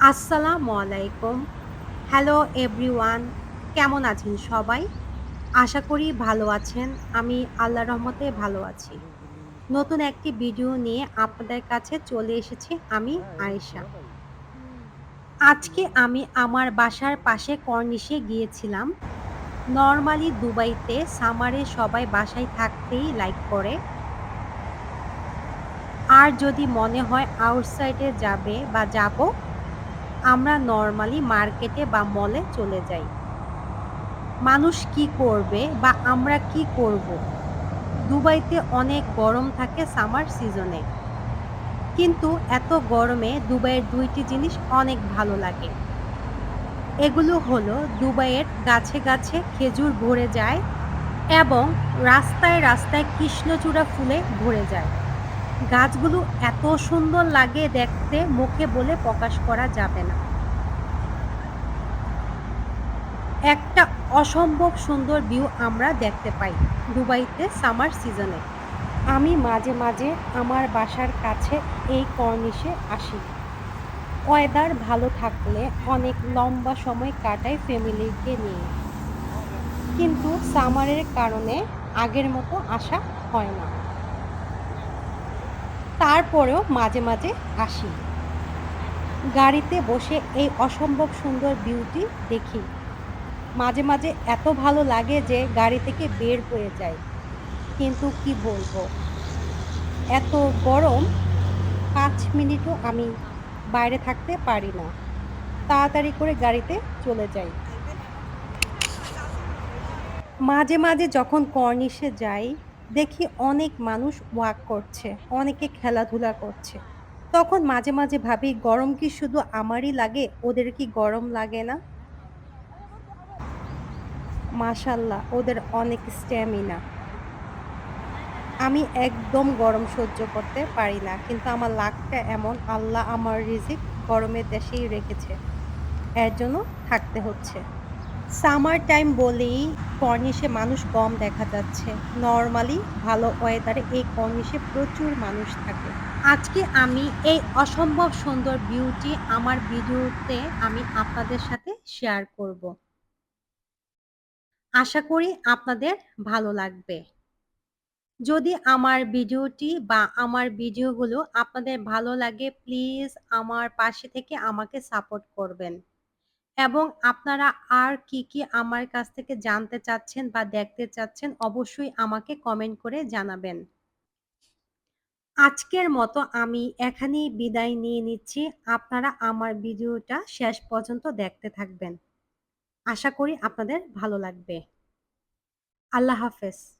আসসালামু আলাইকুম। Hello everyone. কেমন আছেন সবাই? আশা করি ভালো আছেন। আমি আল্লাহর রহমতে ভালো আছি। নতুন একটি ভিডিও নিয়ে আপনাদের কাছে চলে এসেছি আমি, আয়েশা। আজকে আমি আমার বাসার পাশে কর্নিশে গিয়েছিলাম। নর্মালি দুবাইতে সামারে সবাই বাসায় থাকতেই লাইক করে। আর যদি মনে হয় আউটসাইডে যাবে বা যাব আমরা নরমালি মার্কেটে বা মলে চলে যাই। মানুষ কি করবে বা আমরা কি করব? দুবাইতে অনেক গরম থাকে সামার সিজনে। কিন্তু এত গরমে দুবাইয়ের দুইটি জিনিস অনেক ভালো লাগে। এগুলো হলো দুবাইয়ের গাছে, গাছে খেজুর ভরে যায় এবং রাস্তায়, রাস্তায় কৃষ্ণচূড়া ফুলে ভরে যায়। গাছগুলো এত সুন্দর লাগে দেখতে মুখে বলে প্রকাশ করা যাবে না। একটা অসম্ভব সুন্দর ভিউ আমরা দেখতে পাই দুবাইতে সামার সিজনে। আমি মাঝে, মাঝে আমার বাসার কাছে এই কর্নিশে আসি। ওয়েদার ভালো থাকলে অনেক লম্বা সময় কাটাই ফ্যামিলিকে নিয়ে। কিন্তু সামারের কারণে আগের মতো আসা হয় না। তারপরেও মাঝে, মাঝে আসি। গাড়িতে বসে এই অসম্ভব সুন্দর বিউটি দেখি। মাঝে, মাঝে এত ভালো লাগে যে গাড়ি থেকে বের হয়ে যাই। কিন্তু কি বলব? এত গরম পাঁচ মিনিটও আমি বাইরে থাকতে পারি না। তাড়াতাড়ি করে গাড়িতে চলে যাই। মাঝে, মাঝে যখন কর্নিশে যাই, দেখি অনেক মানুষ ওয়াক করছে, অনেকে খেলাধুলা করছে। তখন মাঝে, মাঝে ভাবি গরম কি শুধু আমারই লাগে? ওদের কি গরম লাগে না? মাশাআল্লাহ ওদের অনেক স্ট্যামিনা। আমি একদম গরম সহ্য করতে পারি না। কিন্তু আমার লাকটা এমন আল্লাহ আমার রিজিক গরমের দেশেই রেখেছে। এর জন্য থাকতে হচ্ছে। সামার টাইম বলেই কর্নিশে মানুষ কম দেখা যাচ্ছে। নরমালি ভালো ওয়েদারে এই কর্নিশে প্রচুর মানুষ থাকে। আজকে আমি এই অসম্ভব সুন্দর ভিউটি আমার ভিডিওতে আমি আপনাদের সাথে শেয়ার করব। আশা করি আপনাদের ভালো লাগবে। যদি আমার ভিডিওটি বা আমার ভিডিওগুলো আপনাদের ভালো লাগে, প্লিজ আমার পাশে থেকে আমাকে সাপোর্ট করবেন। এবং আপনারা আর কি, কি আমার কাছ থেকে জানতে চাচ্ছেন বা দেখতে চাচ্ছেন অবশ্যই আমাকে কমেন্ট করে জানাবেন। আজকের মতো আমি এখানেই বিদায় নিয়ে নিচ্ছি। আপনারা আমার ভিডিওটা শেষ পর্যন্ত দেখতে থাকবেন। আশা করি আপনাদের ভালো লাগবে। আল্লাহ হাফেজ।